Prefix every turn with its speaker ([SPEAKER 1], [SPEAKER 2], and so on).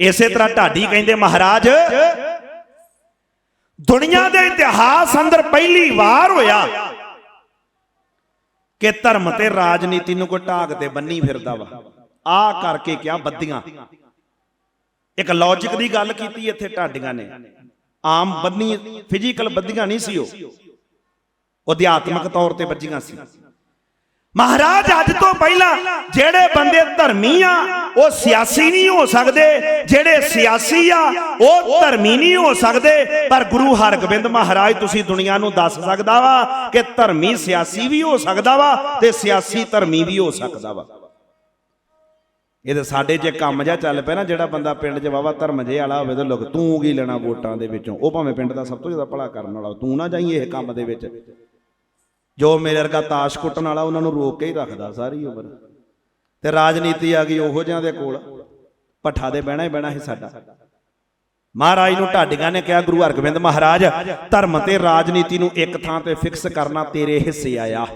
[SPEAKER 1] ਇਸੇ ਤਰ੍ਹਾਂ ਢਾਡੀ ਕਹਿੰਦੇ, ਮਹਾਰਾਜ, ਦੁਨੀਆ ਦੇ ਇਤਿਹਾਸ ਅੰਦਰ ਪਹਿਲੀ ਵਾਰ ਹੋਇਆ ਕਿ ਧਰਮ ਤੇ ਰਾਜਨੀਤੀ ਨੂੰ ਕੋਈ ਢਾਕ ਤੇ ਬੰਨੀ ਫਿਰਦਾ ਵਾ। ਆ ਕਰਕੇ ਕਿਹਾ ਬੱਦੀਆਂ ਇੱਕ ਲੌਜੀਕ ਦੀ ਗੱਲ ਕੀਤੀ ਇੱਥੇ ਢਾਡੀਆਂ ਨੇ। ਆਮ ਬੰਨੀ ਫਿਜ਼ੀਕਲ ਬੱਦੀਆਂ ਨਹੀਂ ਸੀ ਉਹ। ਉਹ ਅਧਿਆਤਮਿਕ ਤੌਰ ਤੇ ਬੱਜੀਆਂ ਸੀ। ਮਹਾਰਾਜ, ਅੱਜ ਤੋਂ ਪਹਿਲਾਂ ਜਿਹੜੇ ਧਰਮੀ ਆ, ਉਹ ਸਿਆਸੀ ਨਹੀਂ ਹੋ ਸਕਦੇ। ਜਿਹੜੇ ਸਿਆਸੀ ਆ, ਉਹ ਧਰਮੀ ਨਹੀਂ ਹੋ ਸਕਦੇ। ਪਰ ਗੁਰੂ ਹਰਗੋਬਿੰਦ ਮਹਾਰਾਜ ਤੁਸੀਂ ਦੁਨੀਆ ਨੂੰ ਦੱਸ ਸਕਦਾ ਵਾ ਕਿ ਧਰਮੀ ਸਿਆਸੀ ਵੀ ਹੋ ਸਕਦਾ ਵਾ ਤੇ ਸਿਆਸੀ ਧਰਮੀ ਵੀ ਹੋ ਸਕਦਾ ਵਾ। ਇਹ ਤਾਂ ਸਾਡੇ ਜੇ ਕੰਮ ਜਿਹਾ ਚੱਲ ਪਿਆ ਨਾ, ਜਿਹੜਾ ਬੰਦਾ ਪਿੰਡ 'ਚ ਵਾਵਾ ਧਰਮ ਜੇ ਵਾਲਾ ਹੋਵੇ ਤਾਂ ਲੋਕ ਤੂੰ ਕੀ ਲੈਣਾ ਵੋਟਾਂ ਦੇ ਵਿੱਚੋਂ? ਉਹ ਭਾਵੇਂ ਪਿੰਡ ਦਾ ਸਭ ਤੋਂ ਜ਼ਿਆਦਾ ਭਲਾ ਕਰਨ ਵਾਲਾ ਤੂੰ ਨਾ ਜਾਈ ਇਹ ਕੰਮ ਦੇ ਵਿੱਚ। ਜੋ ਮੇਰੇ ਵਰਗਾ ਤਾਸ਼ ਕੁੱਟਣ ਵਾਲਾ ਉਹਨਾਂ ਨੂੰ ਰੋਕ ਕੇ ਹੀ ਰੱਖਦਾ ਸਾਰੀ ਉਮਰ। ਤੇ ਰਾਜਨੀਤੀ ਆ ਗਈ ਉਹੋ ਜਿਹਾਂ ਦੇ ਕੋਲ। ਪੱਠਾ ਦੇ ਬਹਿਣਾ ਹੀ ਬਹਿਣਾ ਸੀ ਸਾਡਾ। ਮਹਾਰਾਜ ਨੂੰ ਢਾਡੀਆਂ ਨੇ ਕਿਹਾ, ਗੁਰੂ ਹਰਗੋਬਿੰਦ ਮਹਾਰਾਜ, ਧਰਮ ਤੇ ਰਾਜਨੀਤੀ ਨੂੰ ਇੱਕ ਥਾਂ ਤੇ ਫਿਕਸ ਕਰਨਾ ਤੇਰੇ ਹਿੱਸੇ ਆਇਆ।